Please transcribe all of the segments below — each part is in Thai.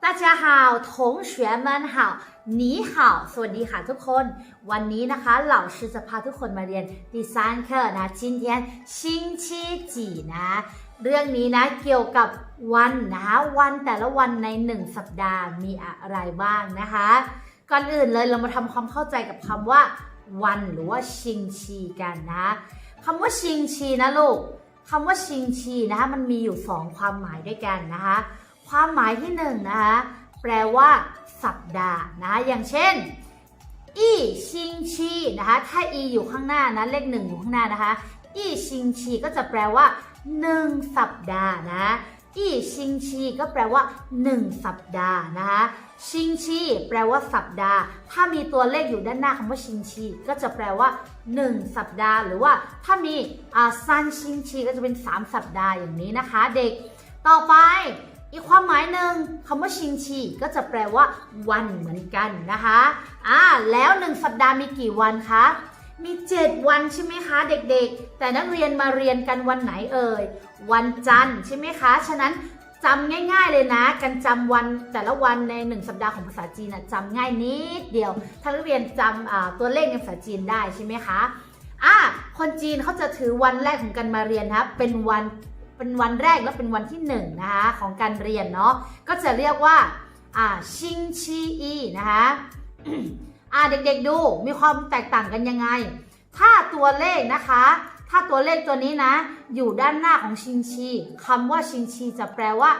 大家好同学们好你好สวัสดีค่ะทุกคน วันนี้นะคะเหล่าชื่อจะพาทุกคนมาเรียน第三课นะ今天星期几นะ เรื่องนี้นะเกี่ยวกับวันนะคะวันแต่ละวันในหนึ่งสัปดาห์มีอะไรบ้างนะคะ ก่อนอื่นเลยเรามาทำความเข้าใจกับคำว่า วันหรือว่าชิงชีกันนะ คำว่าชิงชีนะลูกคำว่าชิงชีนะคะมันมีอยู่สองความหมายด้วยกันนะคะ ความหมายที่หนึ่งนะคะแปลว่าสัปดาห์นะะอย่างเช่นอีชิงชีนะคะถ้าอีอยู่ข้างหน้านะเลขหนึ่งอยู่ข้างหน้านะคะอีชิงชีก็จะแปลว่าหนึ่งสัปดาห์นะ อีชิงชีก็แปลว่าหนึ่งสัปดาห์นะคะชิงชีแปลว่าสัปดาห์ ถ้ามีตัวเลขอยู่ด้านหน้าคำว่าชิงชีก็จะแปลว่า 1 สัปดาห์ หรือว่าถ้ามีอ่าซันชิงชีก็จะเป็น 3 สัปดาห์อย่างนี้นะคะ เด็กต่อไปอีกความหมายหนึ่งคำว่าชิงชีก็จะแปลว่า วันเหมือนกันนะคะอ่าแล้วหนึ่งสัปดาห์มีกี่วันคะ มี 7 วันใช่ไหมคะเด็กๆ แต่นักเรียนมาเรียนกันวันไหนเอ่ย วันจันทร์ใช่ไหมคะ ฉะนั้นจำง่ายๆเลยนะ การจำวันแต่ละวันในหนึ่งสัปดาห์ของภาษาจีนนะจำง่ายนิดเดียว ถ้านักเรียนจำอ่าตัวเลขในภาษาจีนได้ใช่ไหมคะอ่าคนจีนเขาจะถือวันแรกของการมาเรียนนะครับเป็นวันเป็นวันแรกและเป็นวันที่หนึ่งนะคะของการเรียนเนาะ ก็จะเรียกว่าอ่าชิงชีอีนะคะ อ่าเด็กๆดูมีความแตกต่างกันยังไง ถ้าตัวเลขนะคะ ถ้าตัวเลขตัวนี้นะ อยู่ด้านหน้าของชิงชีคำว่าชิงชีจะแปลว่า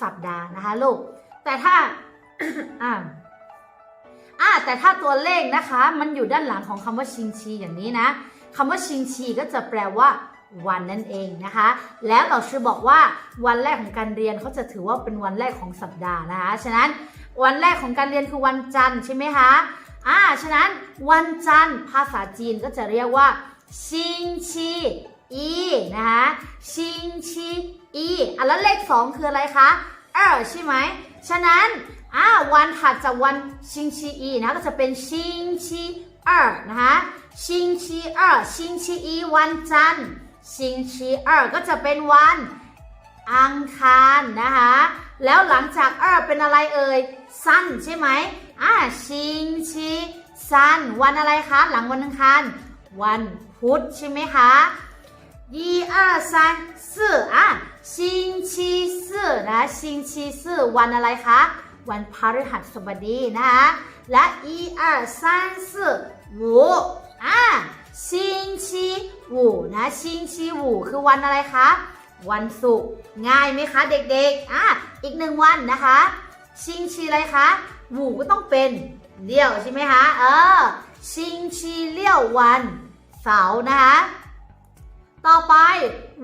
สัปดาห์นะคะลูก แต่ถ้าอ่าอ่าแต่ถ้าตัวเลขนะคะ มันอยู่ด้านหลังของคำว่าชิงชีอย่างนี้นะคำว่าชิงชีก็จะแปลว่าวันนั่นเองนะคะ แล้วเราชื่อบอกว่าวันแรกของการเรียนเขาจะถือว่าเป็นวันแรกของสัปดาห์นะคะ ฉะนั้นวันแรกของการเรียนคือวันจันทร์ใช่ไหมคะ อ่า ฉะนั้นวันจันทร์ภาษาจีนก็จะเรียกว่าชิงชีอีนะคะชิงชีอีอะแล้วเลขสองคืออะไรคะเออใช่ไหม ฉะนั้นอ่าวันถัดจากวันชิงชีอีนะก็จะเป็นชิงชีเออนะคะชิงชีเออชิงชีอีวันจันทร์ชิงชีเออก็จะเป็นวันอังคารนะคะ แล้วหลังจากเออเป็นอะไรเอ่ยสั้นใช่ไหม อ่าชิงชีซันวันอะไรคะหลังวันอังคารวันพุธใช่ไหมคะยีอ่าซันสื่ออะชิงชีสื่นะชิงชีสื่วันอะไรคะวันพฤหัสบดีนะคะและอีอ่าซันสื่อหูอะชิงชีหูนะชิงชีหูคือวันอะไรคะวันศุกร์ง่ายไหมคะเด็กๆอะอีกหนึ่งวันนะคะ ชิงชีอะไรคะวูก็ต้องเป็นเลี้ยวใช่ไหมคะเออชิงชีเลี้ยววันเสาร์นะคะ ต่อไป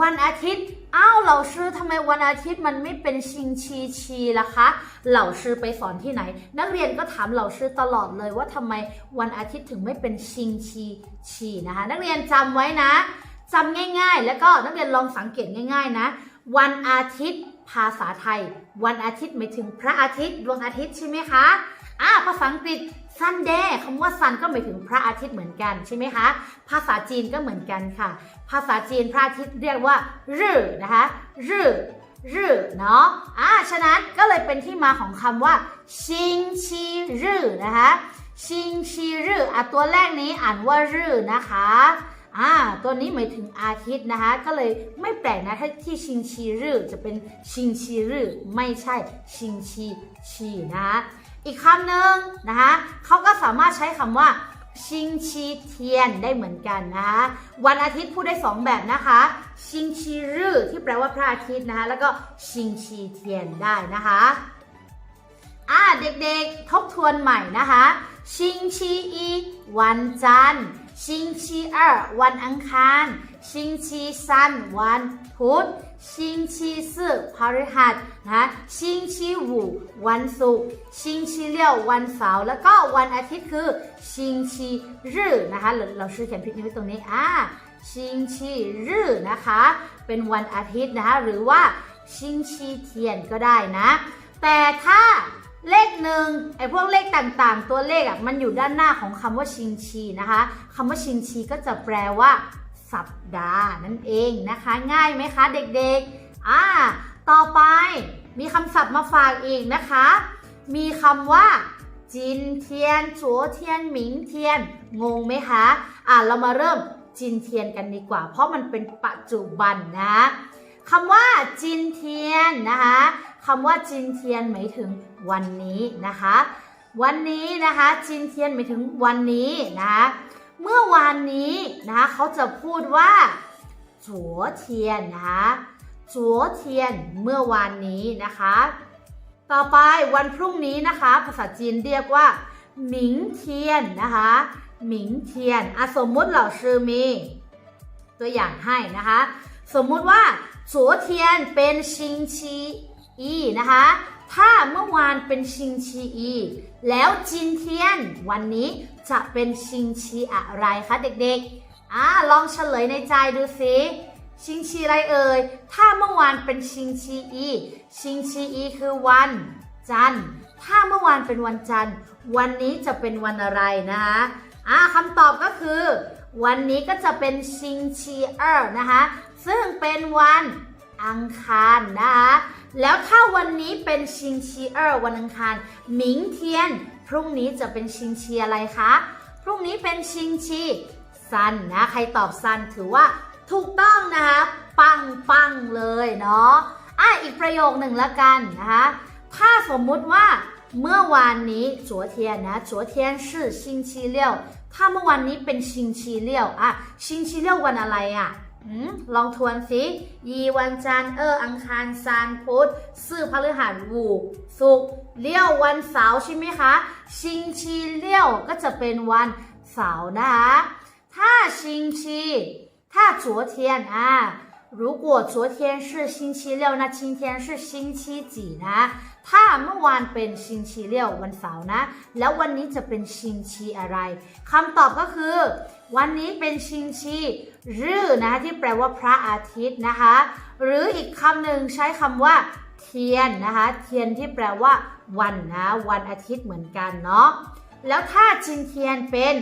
วันอาทิตย์อ้าวเหล่าชื่อทำไมวันอาทิตย์มันไม่เป็นชิงชีชีล่ะคะ เหล่าชื่อไปสอนที่ไหน นักเรียนก็ถามเหล่าชื่อตลอดเลยว่าทำไมวันอาทิตย์ถึงไม่เป็นชิงชีชีนะคะ นักเรียนจำไว้นะจำง่าย ๆ แล้วก็นักเรียนลองสังเกตง่าย ๆ นะ วันอาทิตย์ ภาษาไทย วันอาทิตย์หมายถึงพระอาทิตย์ดวงอาทิตย์ใช่ไหมคะอ่าภาษาอังกฤษ Sunday คำว่า sun ก็หมายถึงพระอาทิตย์เหมือนกันใช่ไหมคะ ภาษาจีนก็เหมือนกันค่ะ ภาษาจีนพระอาทิตย์เรียกว่ารื่อนะคะรื่อรื่อเนาะอ่าฉะนั้นก็เลยเป็นที่มาของคำว่าชิงชีรื่อนะคะชิงชีรื่ออะตัวแรกนี้อ่านว่ารื่อนะคะ อ่าตัวนี้หมายถึงอาทิตย์นะคะ ก็เลยไม่แปลกนะถ้าที่ชิงชีรือจะเป็นชิงชีรือไม่ใช่ชิงชีชีนะคะอีกคำหนึ่งนะคะเขาก็สามารถใช้คำว่าชิงชีเทียนได้เหมือนกันนะคะวันอาทิตย์พูดได้สองแบบนะคะ ชิงชีรือที่แปลว่าพระอาทิตย์นะคะแล้วก็ชิงชีเทียนได้นะคะอ่าเด็กๆทบทวนใหม่นะคะ ชิงชีอีวันจันทร์ ชิงชีเออวันอังคาร ชิงชีซันวันพุธ ชิงชีสี่พฤหัสนะคะชิงชีวูวันศุกร์ ชิงชีเลี้ยววันเสาร์ แล้วก็วันอาทิตย์คือ ชิงชีรื่อนะคะเราเราชื่อเขียนผิดนิดไว้ตรงนี้อ่าชิงชีรื่อนะคะ เป็นวันอาทิตย์นะคะ หรือว่าชิงชีเทียนก็ได้นะ แต่ถ้า เลขหนึ่งไอ้พวกเลขต่างๆ ตัวเลขอะมันอยู่ด้านหน้าของคำว่าชิงชีนะคะคำว่าชิงชีก็จะแปลว่า สัปดาห์นั่นเองนะคะ ง่ายไหมคะเด็กๆอ่าต่อไปมีคำศัพท์มาฝากอีกนะคะ มีคำว่าจินเทียนจัวเทียนหมิงเทียน งงไหมคะ อ่าเรามาเริ่มจินเทียนกันดีกว่า เพราะมันเป็นปัจจุบันนะคำว่าจินเทียนนะคะ คำว่าจินเทียนหมายถึงวันนี้นะคะ วันนี้นะคะ จินเทียนหมายถึงวันนี้นะคะเมื่อวานนี้นะคะเขาจะพูดว่าจัวเทียนนะคะจัวเทียนเมื่อวานนี้นะคะ ต่อไปวันพรุ่งนี้นะคะ ภาษาจีนเรียกว่าหมิงเทียนนะคะหมิงเทียนอะสมมุติเราชื่อมีตัวอย่างให้นะคะ สมมุติว่าจัวเทียนเป็นชิงชี อีนะคะ ถ้าเมื่อวานเป็นชิงชีอี แล้วจินเทียน วันนี้จะเป็นชิงชีอะไรคะเด็กๆอ่าลองเฉลยในใจดูสิชิงชีอะไรเอ่ย ถ้าเมื่อวานเป็นชิงชีอี ชิงชีอีคือวัน จันทร์ ถ้าเมื่อวานเป็นวันจันทร์ วันนี้จะเป็นวันอะไรนะคะอ่าคำตอบก็คือ วันนี้ก็จะเป็นชิงชีเออร์นะคะ ซึ่งเป็นวัน อังคารนะคะแล้วถ้าวันนี้เป็นชิงชีเออร์วันอังคารหมิงเทียน พรุ่งนี้จะเป็นชิงชีอะไรคะ พรุ่งนี้เป็นชิงชีซันนะ ใครตอบซันถือว่าถูกต้องนะคะ ปังปังเลยเนาะอะอีกประโยคหนึ่งละกันนะคะ ถ้าสมมุติว่าเมื่อวานนี้จัวเทียนนะจัวเทียนชื่อชิงชีเลี้ถ้าเมื่อวานนี้เป็นชิงชีเลี้ยวอะชิงชีเลี้ยววันอะไรอะ ลองทวนสิยีวันจันเอออังคารซานพุธสื่อพฤหัสวูสุกเลี้ยววันเสาร์ใช่ไหมคะ ชิงชีเลี้ยวก็จะเป็นวันเสาร์นะคะ ถ้าชิงชี ถ้าจัวเทียนอ่า 如果昨天是星期六那今天是星期几นะ ถ้าเมื่อวานเป็นชิงชีเลี้ยววันเสาร์นะ แล้ววันนี้จะเป็นชิงชีอะไรคำตอบก็คือ วันนี้เป็นชิงชีรื่อนะที่แปลว่าพระอาทิตย์นะคะ หรืออีกคำหนึ่งใช้คำว่า เทียนนะคะ เทียนที่แปลว่า วันนะวันอาทิตย์เหมือนกันเนาะแล้วถ้าจินเทียนเป็น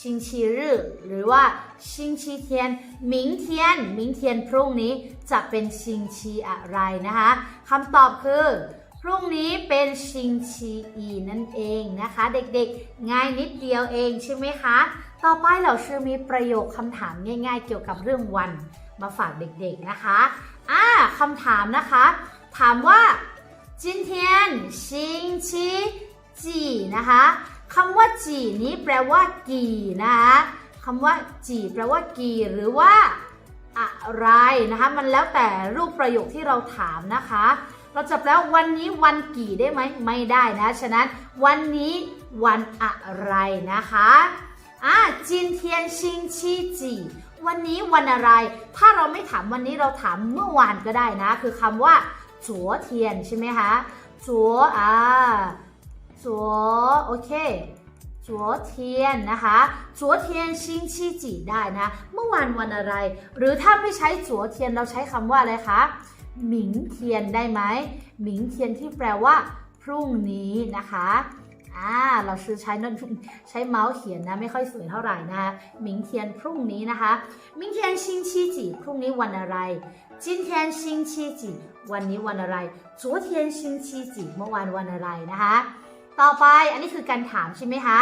ชิงชีรึหรือว่าชิงชีเทียนมิงเทียนมิงเทียนพรุ่งนี้จะเป็นชิงชีอะไรนะคะคำตอบคือพรุ่งนี้เป็นชิงชีอีนั่นเองนะคะ เด็กๆ ง่ายนิดเดียวเองใช่ไหมคะ ต่อไปเราชื่อมีประโยคคำถามง่าย ๆ เกี่ยวกับเรื่องวันมาฝากเด็กๆนะคะอ่าคำถามนะคะ ถามว่าจินเทียนชิงชีจีนะคะ คำว่าจีนี้แปลว่ากี่นะคะคำว่าจีแปลว่ากี่หรือว่าอะไรนะคะมันแล้วแต่รูปประโยคที่เราถามนะคะ เราจะแปลววันนี้วันกี่ได้ไหมไม่ได้นะฉะนั้นวันนี้วันอะไรนะคะอ่าจินเทียนชิงชีจีวันนี้วันอะไร ถ้าเราไม่ถามวันนี้เราถามเมื่อวานก็ได้นะ คือคำว่าจัวเทียนใช่ไหมคะจัวอ่า จัวโอเคจัวเทียนนะคะจัวเทียนชิงชีจีได้นะ เมื่อวานวันอะไร หรือถ้าไม่ใช้จัวเทียนเราใช้คำว่าอะไรคะหมิงเทียนได้ไหมหมิงเทียนที่แปลว่า พรุ่งนี้นะคะอ่าเราซื้อใช้นั่นใช้เมาส์เขียนนะไม่ค่อยสวยเท่าไหร่นะหมิงเทียนพรุ่งนี้นะคะหมิงเทียนชิงชีจีพรุ่งนี้วันอะไรจินเทียนชิงชีจีวันนี้วันอะไรจัวเทียนชิงชีจีเมื่อวานวันอะไรนะคะ ต่อไปอันนี้คือการถามใช่ไหมคะ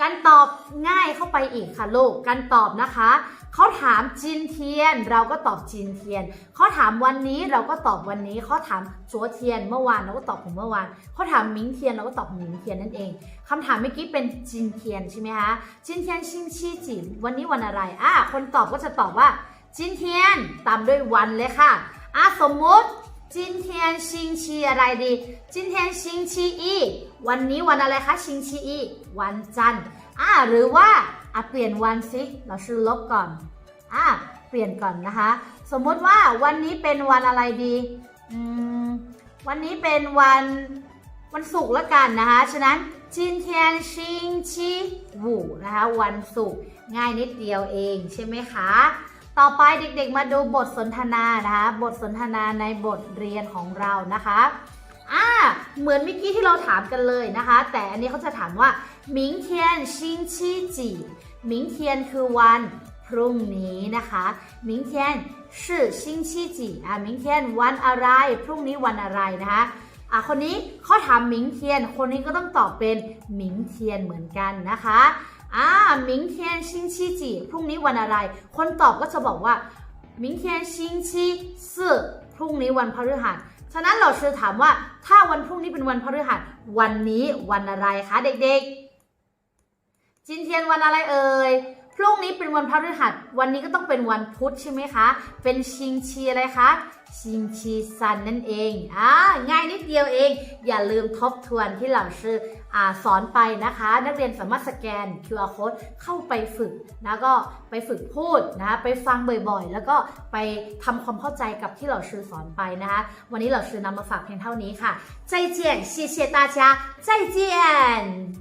การตอบง่ายเข้าไปอีกค่ะลูก การตอบนะคะ เขาถามจินเทียน เราก็ตอบจินเทียน เขาถามวันนี้เราก็ตอบวันนี้ เขาถามจัวเทียนเมื่อวานเราก็ตอบของเมื่อวาน เขาถามมิงเทียนเราก็ตอบมิงเทียนนั่นเองคำถามเมื่อกี้เป็นจินเทียนใช่ไหมคะจินเทียนชิงชีจิวันนี้วันอะไรอะคนตอบก็จะตอบว่าจินเทียนตามด้วยวันเลยค่ะอะสมมุติ จินเทียนชิงชีอะไรดี จินเทียนชิงชีอีวันนี้วันอะไรคะชิงชีอีวันจันทร์อ่าหรือว่าอะเปลี่ยนวันสิเราชื่อลบก่อนอะเปลี่ยนก่อนนะคะ สมมุติว่าวันนี้เป็นวันอะไรดีอืมวันนี้เป็นวันวันศุกร์ละกันนะคะ ฉะนั้นจินเทียนชิงชีวูนะคะวันศุกร์ง่ายนิดเดียวเองใช่ไหมคะ ต่อไปเด็กๆมาดูบทสนทนานะคะ บทสนทนาในบทเรียนของเรานะคะอ่าเหมือนเมื่อกี้ที่เราถามกันเลยนะคะ แต่อันนี้เขาจะถามว่าหมิงเทียนชิงชีจีหมิงเทียนคือวันพรุ่งนี้นะคะหมิงเทียนชื่อชิงชีจีอ่าหมิงเทียนวันอะไร พรุ่งนี้วันอะไรนะคะอะคนนี้เขาถามหมิงเทียน คนนี้ก็ต้องตอบเป็นหมิงเทียนเหมือนกันนะคะ อ่า明天星期几พรุ่งนี้วันอะไร คนตอบก็จะบอกว่า明天星期四พรุ่งนี้วันพฤหัส ฉะนั้นเราจะถามว่าถ้าวันพรุ่งนี้เป็นวันพฤหัส วันนี้วันอะไรคะเด็กๆจินเทียนวันอะไรเอ่ย พรุ่งนี้เป็นวันพฤหัส วันนี้ก็ต้องเป็นวันพุธใช่ไหมคะ เป็นชิงชีอะไรคะ ชิงชีซันนั่นเอง อ่า ง่ายนิดเดียวเอง อย่าลืมทบทวนที่เราชื่ออ่าสอนไปนะคะ นักเรียนสามารถสแกน QR code เข้าไปฝึกนะก็ไปฝึกพูดนะไปฟังบ่อยๆ แล้วก็ไปทำความเข้าใจกับที่เราชื่อสอนไปนะคะ วันนี้เราชื่อนำมาฝากเพียงเท่านี้ค่ะ再见谢谢大家再见